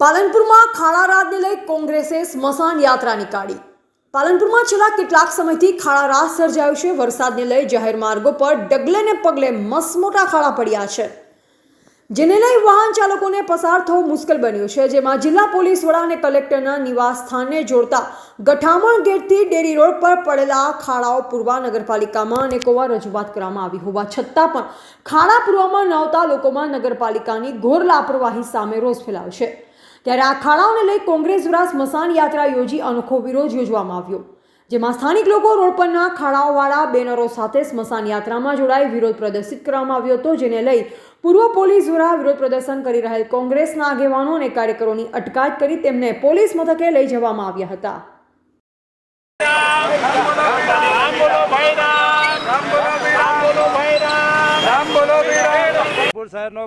પાલનપુરમાં ખાડા રાતને લઈ કોંગ્રેસે સ્મશાન યાત્રા નીકાળી. પાલનપુરમાં છેલ્લા કેટલાક સમયથી ખાડા રાત સર્જાયું છે. વરસાદને લઈ જાહેર માર્ગો પર ડગલે ને પગલે મસમોટા ખાડા પડ્યા છે. જેને લઈ વાહન ચાલકોને પસાર થવું મુશ્કેલ બન્યું છે. જેમાં જિલ્લા પોલીસ વડા અને કલેક્ટરના નિવાસ સ્થાનને જોડતા ગઠામણ ગેટથી ડેરી રોડ પર પડેલા ખાડાઓ પૂરવા નગરપાલિકામાં અનેકોવાર રજૂઆત કરવામાં આવી હોવા છતાં પણ ખાડા પૂરવામાં ન આવતા લોકોમાં નગરપાલિકાની ઘોર લાપરવાહી સામે રોષ ફેલાવ છે. ત્યારે આ ખાડાઓને લઈ કોંગ્રેસ દ્વારા સ્મશાન યાત્રા યોજી અનોખો વિરોધ યોજવામાં આવ્યો. જેમાં સ્થાનિક લોકો રોડ પરના ખાડાઓવાળા બેનરો સાથે સ્મશાન યાત્રામાં જોડાઈ વિરોધ પ્રદર્શિત કરવામાં આવ્યો હતો જેને લઈ પૂર્વ પોલીસ દ્વારા વિરોધ પ્રદર્શન કરી રહેલ કોંગ્રેસના આગેવાનો અને કાર્યકરોની અટકાયત કરી તેમને પોલીસ મથકે લઈ જવામાં આવ્યા હતા. શહેરનો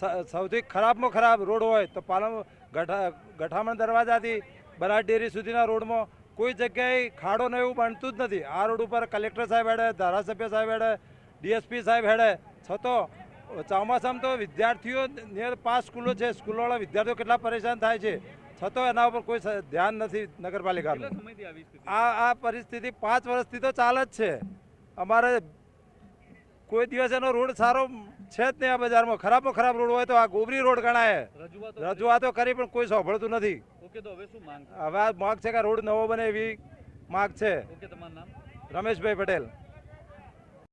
સૌથી ખરાબમાં ખરાબ રોડ હોય તો પાલમ ગઠા ગઠામણ દરવાજાથી બરાડ ડેરી સુધીના રોડમાં કોઈ જગ્યાએ ખાડો ને એવું બનતું જ નથી. આ રોડ ઉપર કલેક્ટર સાહેબ હેડે ધારાસભ્ય સાહેબ હેડે ડીએસપી સાહેબ હેડે. છતો ચોમાસામાં તો વિદ્યાર્થીઓ નિયર પાંચ સ્કૂલો છે. સ્કૂલવાળા વિદ્યાર્થીઓ કેટલા પરેશાન થાય છે. છતાં એના ઉપર કોઈ ધ્યાન નથી નગરપાલિકાનું. આ આ પરિસ્થિતિ પાંચ વર્ષથી તો ચાલે જ છે. અમારે કોઈ દિવસ એનો રોડ સારો છે જ નહીં આ બજારમાં. ખરાબમાં ખરાબ રોડ હોય તો આ ગોબરી રોડ ગણાય. રજૂઆતો કરી. પણ કોઈ સાંભળતું નથી. હવે આ માગ છે કે રોડ નવો બને એવી માગ છે. રમેશભાઈ પટેલ.